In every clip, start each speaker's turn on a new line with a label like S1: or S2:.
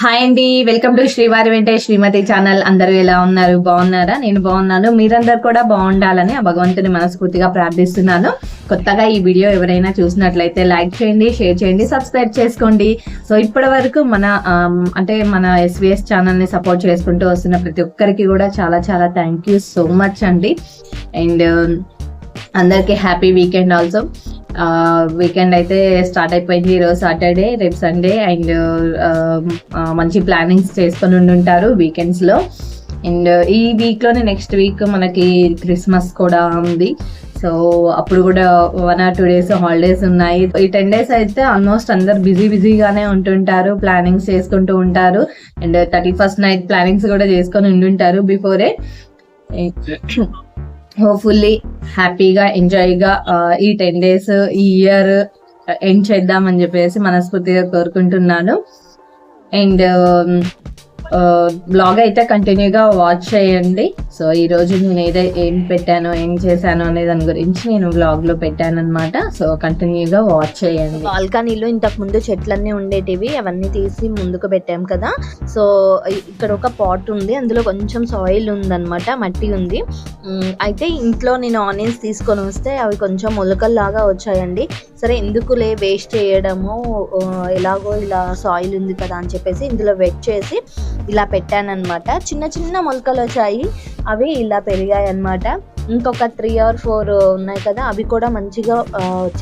S1: Hi అండి welcome to శ్రీవారి వెంటే శ్రీమతి ఛానల్. అందరూ ఎలా ఉన్నారు? బాగున్నారా? నేను బాగున్నాను. మీరందరు కూడా బాగుండాలని ఆ భగవంతుని మనస్ఫూర్తిగా ప్రార్థిస్తున్నాను. కొత్తగా ఈ వీడియో ఎవరైనా చూసినట్లయితే లైక్ చేయండి షేర్ చేయండి సబ్స్క్రైబ్ చేసుకోండి. సో ఇప్పటి వరకు మన అంటే మన ఎస్విఎస్ ఛానల్ని సపోర్ట్ చేసుకుంటూ వస్తున్న ప్రతి ఒక్కరికి కూడా చాలా చాలా థ్యాంక్ యూ సో మచ్ అండి. అండ్ అందరికీ హ్యాపీ వీకెండ్ ఆల్సో వీకెండ్ అయితే స్టార్ట్ అయిపోయింది ఈరోజు సాటర్డే రేపు సండే అండ్ మంచి ప్లానింగ్స్ చేసుకొని ఉండుంటారు వీకెండ్స్లో అండ్ ఈ వీక్లోనే నెక్స్ట్ వీక్ మనకి క్రిస్మస్ కూడా ఉంది. సో అప్పుడు కూడా one or two days holidays ఉన్నాయి. ఈ టెన్ డేస్ అయితే ఆల్మోస్ట్ అందరు బిజీ బిజీగానే ఉంటుంటారు ప్లానింగ్స్ చేసుకుంటూ ఉంటారు. And thirty first night plannings కూడా చేసుకొని ఉండుంటారు బిఫోరే హోప్ఫుల్లీ హ్యాపీగా ఎంజాయ్గా ఈ టెన్ డేస్ ఈ ఇయర్ ఎండ్ uh, చేద్దామని చెప్పేసి మనస్ఫూర్తిగా కోరుకుంటున్నాను. అండ్ బ్లాగ్ అయితే కంటిన్యూగా వాచ్ చేయండి. సో ఈ రోజు నేను ఏదో ఏం పెట్టాను ఏం చేశాను అనే దాని గురించి నేను బ్లాగ్లో పెట్టాను అనమాట సో కంటిన్యూగా వాచ్ చేయండి.
S2: బాల్కనీలో ఇంతకు ముందు చెట్లన్నీ ఉండేటివి అవన్నీ తీసి ముందుకు పెట్టాం కదా. సో ఇక్కడ ఒక పాట్ ఉంది. అందులో కొంచెం సాయిల్ ఉందన్నమాట మట్టి ఉంది. అయితే ఇంట్లో నేను ఆనియన్స్ తీసుకొని వస్తే అవి కొంచెం మొలకల్లాగా వచ్చాయండి. సరే ఎందుకులే వేస్ట్ చేయడము? ఎలాగో ఇలా సాయిల్ ఉంది కదా అని చెప్పేసి ఇందులో వెట్ చేసి ఇలా పెట్టానమాట చిన్న చిన్న మొలకలు వచ్చాయి. అవి ఇలా పెరిగాయి అన్నమాట ఇంకొక త్రీ ఆర్ ఫోర్ ఉన్నాయి కదా అవి కూడా మంచిగా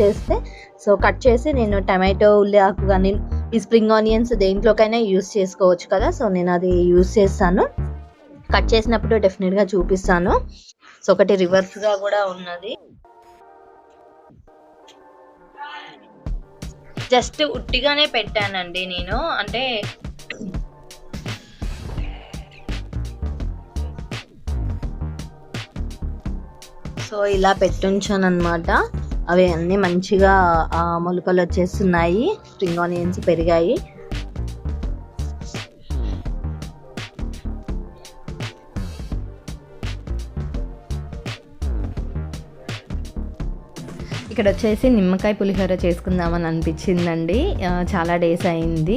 S2: చేస్తే సో కట్ చేసి నేను టమాటో ఉల్లి ఆకు కానీ ఈ స్ప్రింగ్ ఆనియన్స్ దేంట్లోకైనా యూస్ చేసుకోవచ్చు కదా సో నేను అది యూస్ చేస్తాను. కట్ చేసినప్పుడు డెఫినెట్గా చూపిస్తాను. సో ఒకటి రివర్స్గా కూడా ఉన్నది. జస్ట్ ఉట్టిగానే పెట్టానండి నేను. అంటే సో ఇలా పెట్టుంచాను అనమాట అవి అన్నీ మంచిగా ఆ, మొలకలు వచ్చేస్తున్నాయి. స్ప్రింగ్ ఆనియన్స్ పెరిగాయి. ఇక్కడ వచ్చేసి నిమ్మకాయ పులిహోర చేసుకుందామని అనిపించిందండి. చాలా డేస్ అయింది.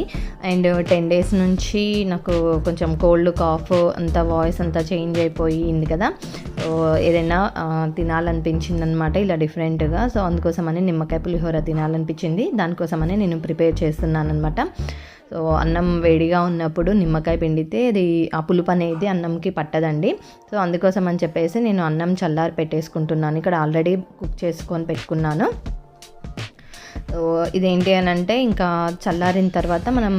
S2: అండ్ టెన్ డేస్ నుంచి నాకు కొంచెం కోల్డ్ కాఫ్ అంతా వాయిస్ అంతా చేంజ్ అయిపోయింది కదా. సో ఏదైనా తినాలనిపించింది అనమాట ఇలా డిఫరెంట్గా. సో అందుకోసమని నిమ్మకాయ పులిహోర తినాలనిపించింది. దానికోసమని నేను ప్రిపేర్ చేస్తున్నాను అనమాట సో అన్నం వేడిగా ఉన్నప్పుడు నిమ్మకాయ పిండితే అది ఆ పులుపు అనేది అన్నంకి పట్టదండి. సో అందుకోసం అని చెప్పేసి నేను అన్నం చల్లారి పెట్టేసుకుంటున్నాను. ఇక్కడ ఆల్రెడీ కుక్ చేసుకొని పెట్టుకున్నాను. సో ఇదేంటి అని అంటే ఇంకా చల్లారిన తర్వాత మనం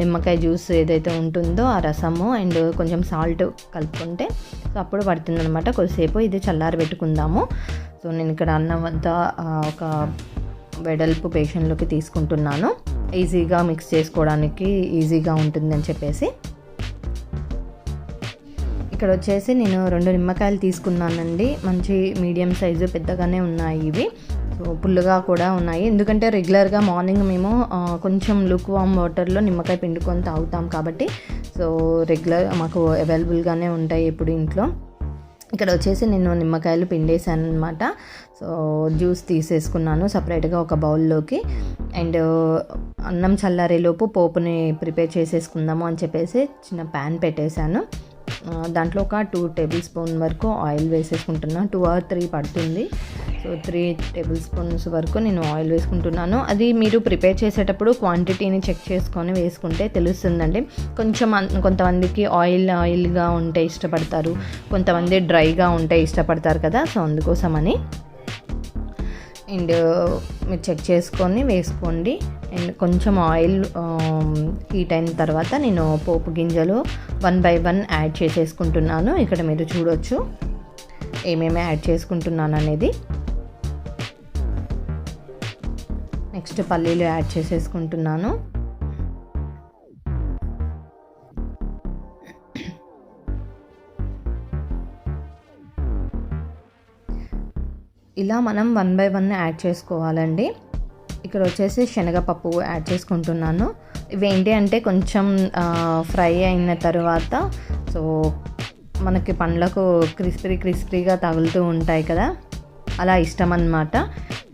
S2: నిమ్మకాయ జ్యూస్ ఏదైతే ఉంటుందో ఆ రసము అండ్ కొంచెం సాల్ట్ కలుపుకుంటే సో అప్పుడు పడుతుందనమాట కొద్దిసేపు ఇది చల్లారి పెట్టుకుందాము. సో నేను ఇక్కడ అన్నం అంతా ఒక వెడల్పు పేషెంట్లోకి తీసుకుంటున్నాను. ఈజీగా మిక్స్ చేసుకోవడానికి ఈజీగా ఉంటుందని చెప్పేసి. ఇక్కడ వచ్చేసి నేను రెండు నిమ్మకాయలు తీసుకున్నానండి. మంచి మీడియం సైజు పెద్దగానే ఉన్నాయి ఇవి. సో పుల్లుగా కూడా ఉన్నాయి. ఎందుకంటే రెగ్యులర్గా మార్నింగ్ మేము కొంచెం లుక్ వామ్ వాటర్లో నిమ్మకాయ పిండుకొని తాగుతాం కాబట్టి. సో రెగ్యులర్ మాకు అవైలబుల్గానే ఉంటాయి ఇప్పుడు ఇంట్లో. ఇక్కడ వచ్చేసి నేను నిమ్మకాయలు పిండేసాను అనమాట సో జ్యూస్ తీసేసుకున్నాను సపరేట్గా ఒక బౌల్లోకి. అండ్ అన్నం చల్లారేలోపు పోపుని ప్రిపేర్ చేసేసుకుందాము అని చెప్పేసి చిన్న ప్యాన్ పెట్టేశాను. దాంట్లో ఒక టూ టేబుల్ స్పూన్ వరకు ఆయిల్ వేసేసుకుంటున్నా. టూ ఆర్ త్రీ పడుతుంది. సో త్రీ టేబుల్ స్పూన్స్ వరకు నేను ఆయిల్ వేసుకుంటున్నాను. అది మీరు ప్రిపేర్ చేసేటప్పుడు క్వాంటిటీని చెక్ చేసుకొని వేసుకుంటే తెలుస్తుందండి. కొంచెం కొంతమందికి ఆయిల్ ఆయిల్గా ఉంటే ఇష్టపడతారు. కొంతమంది డ్రైగా ఉంటే ఇష్టపడతారు కదా. సో అందుకోసమని అండ్ uh, మీరు చెక్ చేసుకొని వేసుకోండి. అండ్ కొంచెం ఆయిల్ um, హీట్ అయిన తర్వాత నేను పోపు గింజలు వన్ బై వన్ యాడ్ చేసేసుకుంటున్నాను. ఇక్కడ మీరు చూడొచ్చు ఏమేమి యాడ్ చేసుకుంటున్నాను అనేది. నెక్స్ట్ పల్లీలు యాడ్ చేసేసుకుంటున్నాను. ఇలా మనం వన్ బై వన్ యాడ్ చేసుకోవాలండి. ఇక్కడ వచ్చేసి శనగపప్పు యాడ్ చేసుకుంటున్నాను. ఇవి ఏంటి అంటే కొంచెం ఫ్రై అయిన తర్వాత సో మనకి పండ్లకు క్రిస్పీ క్రిస్పీగా తగులుతూ ఉంటాయి కదా. అలా ఇష్టం అన్నమాట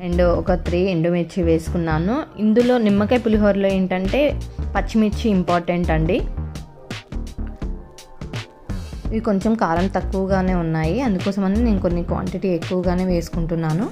S2: అండ్ ఒక త్రీ ఎండుమిర్చి వేసుకున్నాను. ఇందులో నిమ్మకాయ పులిహోరలో ఏంటంటే పచ్చిమిర్చి ఇంపార్టెంట్ అండి. ఇవి కొంచెం కారం తక్కువగానే ఉన్నాయి. అందుకోసమని నేను కొన్ని క్వాంటిటీ ఎక్కువగానే వేసుకుంటున్నాను.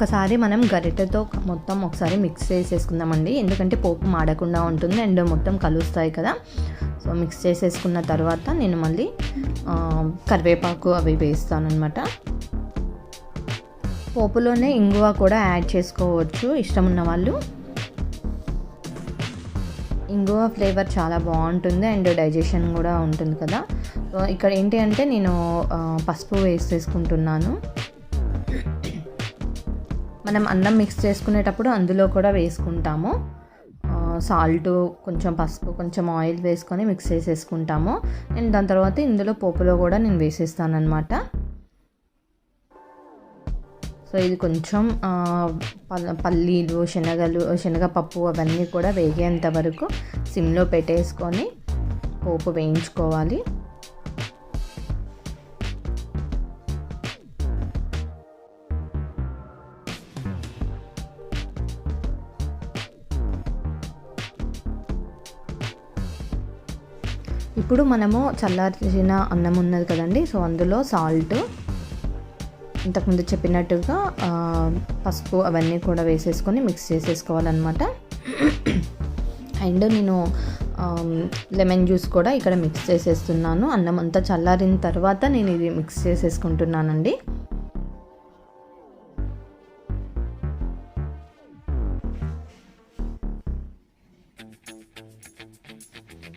S2: ఒకసారి మనం గరిటెతో మొత్తం ఒకసారి మిక్స్ చేసేసుకుందామండి. ఎందుకంటే పోపు మాడకుండా ఉంటుంది అండ్ మొత్తం కలుస్తాయి కదా. సో మిక్స్ చేసేసుకున్న తర్వాత నేను మళ్ళీ కరివేపాకు అవి వేస్తాను అనమాట పోపులోనే ఇంగువ కూడా యాడ్ చేసుకోవచ్చు ఇష్టం ఉన్న వాళ్ళు. ఇంగువ ఫ్లేవర్ చాలా బాగుంటుంది అండ్ డైజెషన్ కూడా ఉంటుంది కదా. సో ఇక్కడ ఏంటి అంటే నేను పసుపు వేసేసుకుంటున్నాను. మనం అన్నం మిక్స్ చేసుకునేటప్పుడు అందులో కూడా వేసుకుంటాము. సాల్ట్ కొంచెం పసుపు కొంచెం ఆయిల్ వేసుకొని మిక్స్ చేసేసుకుంటాము. నేను దాని తర్వాత ఇందులో పోపులో కూడా నేను వేసేస్తాను అనమాట సో ఇది కొంచెం పల్లీలు శనగలు శనగపప్పు అవన్నీ కూడా వేగేంత వరకు సిమ్లో పెట్టేసుకొని పోపు వేయించుకోవాలి. ఇప్పుడు మనము చల్లార్చిన అన్నం ఉన్నది కదండి సో అందులో సాల్ట్. ఇంతకుముందు చెప్పినట్టుగా పసుపు అవన్నీ కూడా వేసేసుకొని మిక్స్ చేసేసుకోవాలన్నమాట. అండ్ నేను లెమన్ జ్యూస్ కూడా ఇక్కడ మిక్స్ చేసేస్తున్నాను. అన్నం అంతా చల్లారిన తర్వాత నేను ఇది మిక్స్ చేసేసుకుంటున్నానండి.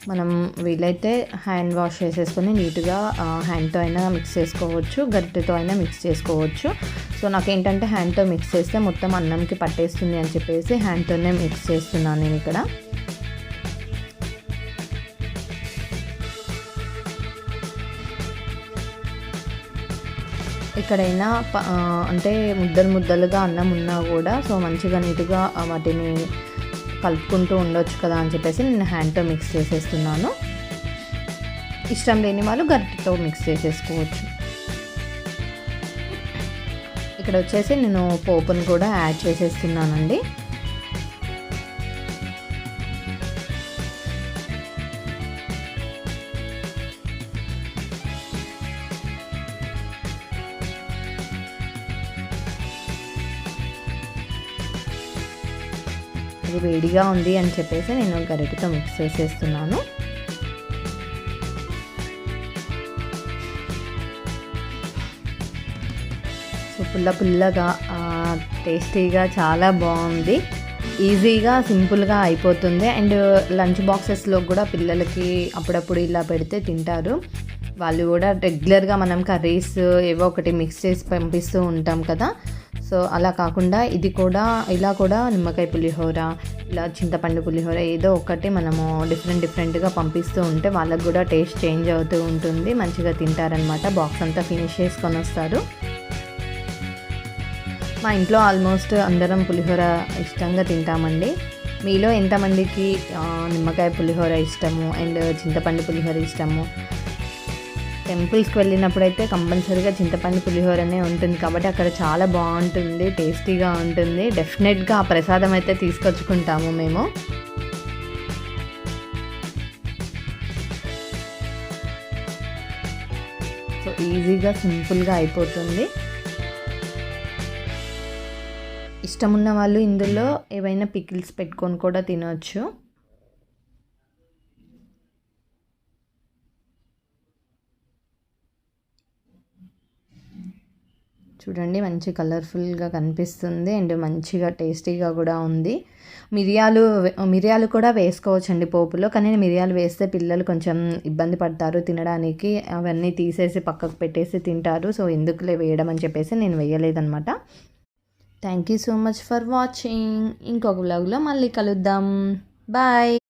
S2: మనం వీలైతే హ్యాండ్ వాష్ చేసేసుకొని నీట్గా హ్యాండ్తో అయినా మిక్స్ చేసుకోవచ్చు గరిటెతో అయినా మిక్స్ చేసుకోవచ్చు. సో నాకేంటంటే హ్యాండ్తో మిక్స్ చేస్తే మొత్తం అన్నంకి పట్టేస్తుంది అని చెప్పేసి హ్యాండ్తోనే మిక్స్ చేస్తున్నాను నేను ఇక్కడ. ఎక్కడైనా ప- అంటే ముద్దలు ముద్దలుగా అన్నం ఉన్నా కూడా సో మంచిగా నీట్గా వాటిని కలుపుకుంటూ ఉండొచ్చు కదా అని చెప్పేసి నేను హ్యాండ్తో మిక్స్ చేసేస్తున్నాను. ఇష్టం లేని వాళ్ళు గరిటతో మిక్స్ చేసేసుకోవచ్చు. ఇక్కడ వచ్చేసి నేను పోపును కూడా యాడ్ చేసేస్తున్నానండి. అది వేడిగా ఉంది అని చెప్పేసి నేను గరిటితో మిక్స్ చేసేస్తున్నాను. సో పుల్ల పుల్లగా టేస్టీగా చాలా బాగుంది. ఈజీగా సింపుల్గా అయిపోతుంది. అండ్ లంచ్ బాక్సెస్లో కూడా పిల్లలకి అప్పుడప్పుడు ఇలా పెడితే తింటారు. వాళ్ళు కూడా రెగ్యులర్గా మనం కర్రీస్ ఏవో ఒకటి మిక్స్ చేసి పంపిస్తూ ఉంటాం కదా. సో అలా కాకుండా ఇది కూడా ఇలా కూడా నిమ్మకాయ పులిహోర ఇలా చింతపండు పులిహోర ఏదో ఒకటి మనము డిఫరెంట్ డిఫరెంట్గా పంపిస్తూ ఉంటే వాళ్ళకు కూడా టేస్ట్ చేంజ్ అవుతూ ఉంటుంది. మంచిగా తింటారనమాట బాక్స్ అంతా ఫినిష్ చేసుకొని వస్తారు. మా ఇంట్లో ఆల్మోస్ట్ అందరం పులిహోర ఇష్టంగా తింటామండి. మీలో ఎంతమందికి నిమ్మకాయ పులిహోర ఇష్టము? అండ్ చింతపండు పులిహోర ఇష్టము? టెంపుల్స్కి వెళ్ళినప్పుడు అయితే కంపల్సరీగా చింతపండు పులిహోరనే ఉంటుంది కాబట్టి అక్కడ చాలా బాగుంటుంది టేస్టీగా ఉంటుంది. డెఫినెట్గా ఆ ప్రసాదం అయితే తీసుకొచ్చుకుంటాము మేము. సో ఈజీగా సింపుల్గా అయిపోతుంది. ఇష్టం ఉన్న వాళ్ళు ఇందులో ఏవైనా పికిల్స్ పెట్టుకొని కూడా తినవచ్చు చూడండి మంచి కలర్ఫుల్గా కనిపిస్తుంది. అండ్ మంచిగా టేస్టీగా కూడా ఉంది. మిరియాలు మిరియాలు కూడా వేసుకోవచ్చండి పోపులో. కానీ మిరియాలు వేస్తే పిల్లలు కొంచెం ఇబ్బంది పడతారు తినడానికి. అవన్నీ తీసేసి పక్కకు పెట్టేసి తింటారు. సో ఎందుకులే వేయడం అని చెప్పేసి నేను వేయలేదన్నమాట. Thank you so much for watching ఇంకొక వ్లాగ్లో మళ్ళీ కలుద్దాం. బాయ్